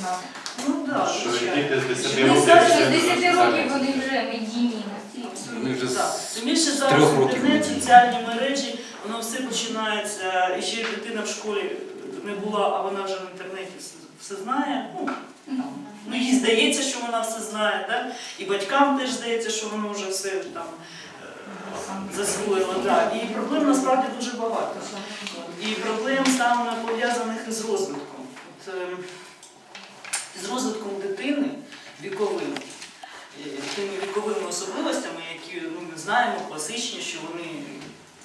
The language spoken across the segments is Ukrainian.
знати. Ну так, Що звичайно. діти з 10 Ми років. зараз З 10 років вони вже медійні. Вони вже Так. з Тим більше зараз трьох років інтернет, соціальні мережі, воно все починається. І ще дитина в школі не була, а вона вже в інтернеті все, все знає. Ну, ну, їй здається, що вона все знає, да? і батькам теж здається, що воно вже все там е, засвоїло. Да. І проблем насправді дуже багато. І проблем саме пов'язаних із розвитком. От, е, з розвитком дитини віковим, е, тими віковими особливостями, які ну, ми знаємо, класичні, що вони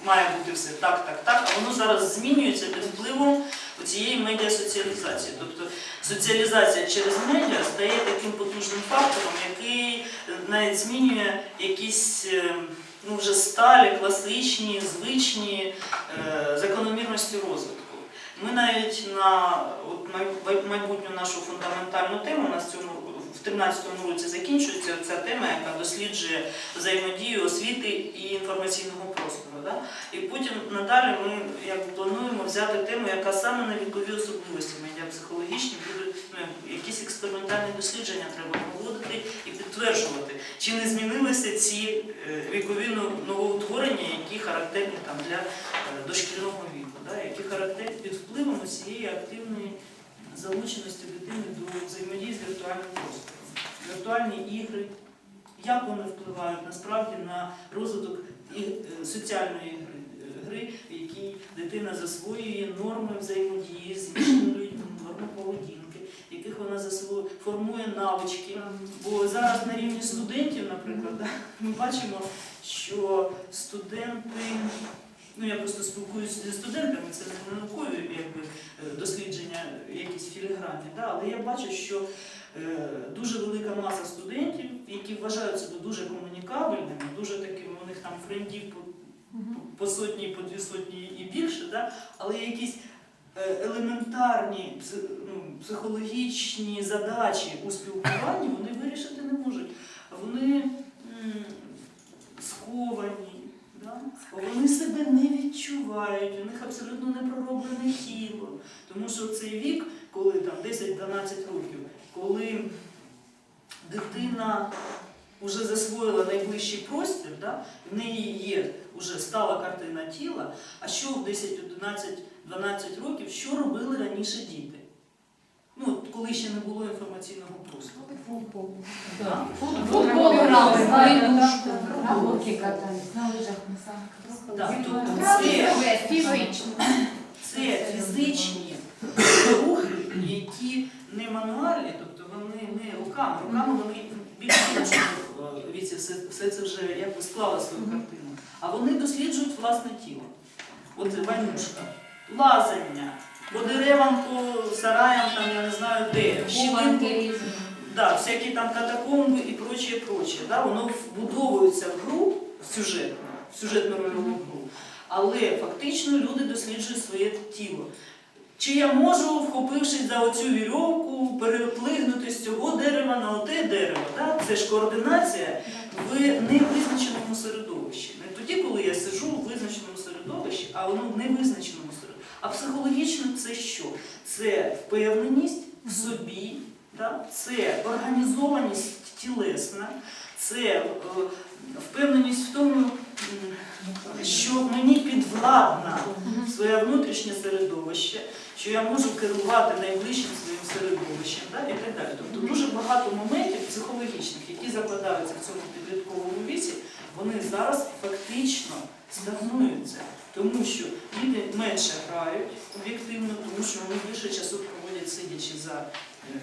має бути все так, так, так, а воно зараз змінюється під впливом цієї медіасоціалізації. Тобто соціалізація через медіа стає таким потужним фактором, який е, навіть змінює якісь е, ну, вже сталі, класичні, звичні е, закономірності розвитку. Ми навіть на от, майбутню нашу фундаментальну тему, у нас цьому в 13-му році закінчується ця тема, яка досліджує взаємодію освіти і інформаційного простору. Да? І потім надалі ми як плануємо взяти тему, яка саме на вікові особливості медіапсихологічні будуть ну, якісь експериментальні дослідження треба проводити і підтверджувати, чи не змінилися ці е, вікові новоутворення, які характерні там для дошкільного віку, да? які характерні під впливом цієї активної залученості дитини до взаємодії з віртуальним простором. Віртуальні ігри, як вони впливають насправді на розвиток е, соціальної гри, гри, в якій дитина засвоює норми взаємодії з іншими людьми, норми поведінки, яких вона засвоює, формує навички. Бо зараз на рівні студентів, наприклад, ми бачимо, що студенти, ну я просто спілкуюся зі студентами, це не наукові якби, е, дослідження, якісь філігранні, да, але я бачу, що е, дуже велика маса студентів, які вважають себе дуже комунікабельними, дуже такими, у них там френдів по, по сотні, по дві сотні і більше, да, але якісь е, елементарні ну, психологічні задачі у спілкуванні вони вирішити не можуть. Вони м, сковані, да? вони себе не відчувають, у них абсолютно не пророблене тіло. Тому що цей вік, коли там 10-12 років, коли дитина вже засвоїла найближчий простір, да? в неї є вже стала картина тіла, а що в 10, 11, 12 років, що робили раніше діти? Ну, коли ще не було інформаційного простору. Да? Футбол грали, войнушку. На лодці на лижах, на санках. Тобто це, фізично. це фізичні які не мануальні, тобто вони не руками. Руками вони більш віці все, все це вже якби склали свою картину. А вони досліджують власне тіло. От войнушка, лазання, по деревам, по сараям, там я не знаю де, щілинку, да, всякі там катакомби і прочее, прочее. Да, воно вбудовується в гру, в сюжетну, в сюжетну рольову гру. Але фактично люди досліджують своє тіло. Чи я можу, вхопившись за оцю вірьовку, переплигнути з цього дерева на оте дерево? Да? Це ж координація в невизначеному середовищі. Не тоді, коли я сиджу в визначеному середовищі, а воно в невизначеному середовищі. А психологічно це що? Це впевненість в собі, да? це організованість тілесна, це е, впевненість в тому, що мені підвладна своє внутрішнє середовище, що я можу керувати найближчим своїм середовищем да? і так далі. Тобто дуже багато моментів психологічних, які закладаються в цьому підлітковому віці, вони зараз фактично стагнуються, тому що діти менше грають об'єктивно, тому що вони більше часу проводять сидячи за е,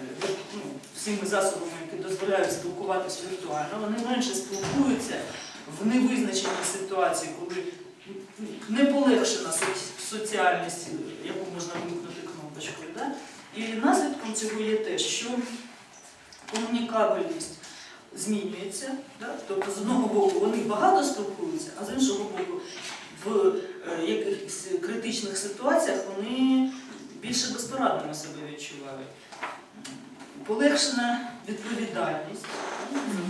ну, всіми засобами, які дозволяють спілкуватися віртуально. Вони менше спілкуються в невизначеній ситуації, коли не полегшена соці- соціальність, яку можна вимкнути кнопочкою. Да? І наслідком цього є те, що комунікабельність змінюється. Да? Тобто, з одного боку, вони багато спілкуються, а з іншого боку, в е, якихось критичних ситуаціях вони більше безпорадними себе відчувають. Полегшена відповідальність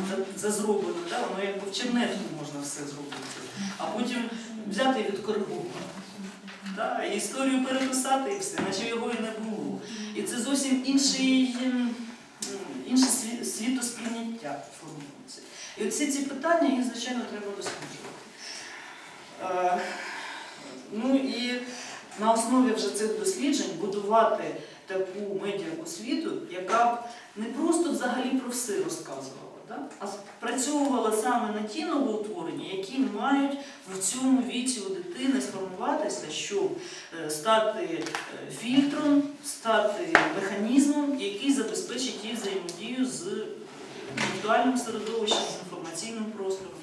за, за зроблене, да? воно якби в чернетку можна все зробити, а потім взяти і відкоригувати. Да? Історію переписати і все, наче його і не було. І це зовсім інший, інше сві- світосприйняття формується. І оці ці питання, їх, звичайно, треба досліджувати. Е, Ну і на основі вже цих досліджень будувати таку медіаосвіту, яка б не просто взагалі про все розказувала, да? а спрацьовувала саме на ті новоутворення, які мають в цьому віці у дитини сформуватися, щоб е, стати е, фільтром, стати механізмом, який забезпечить її взаємодію з віртуальним середовищем, з інформаційним простором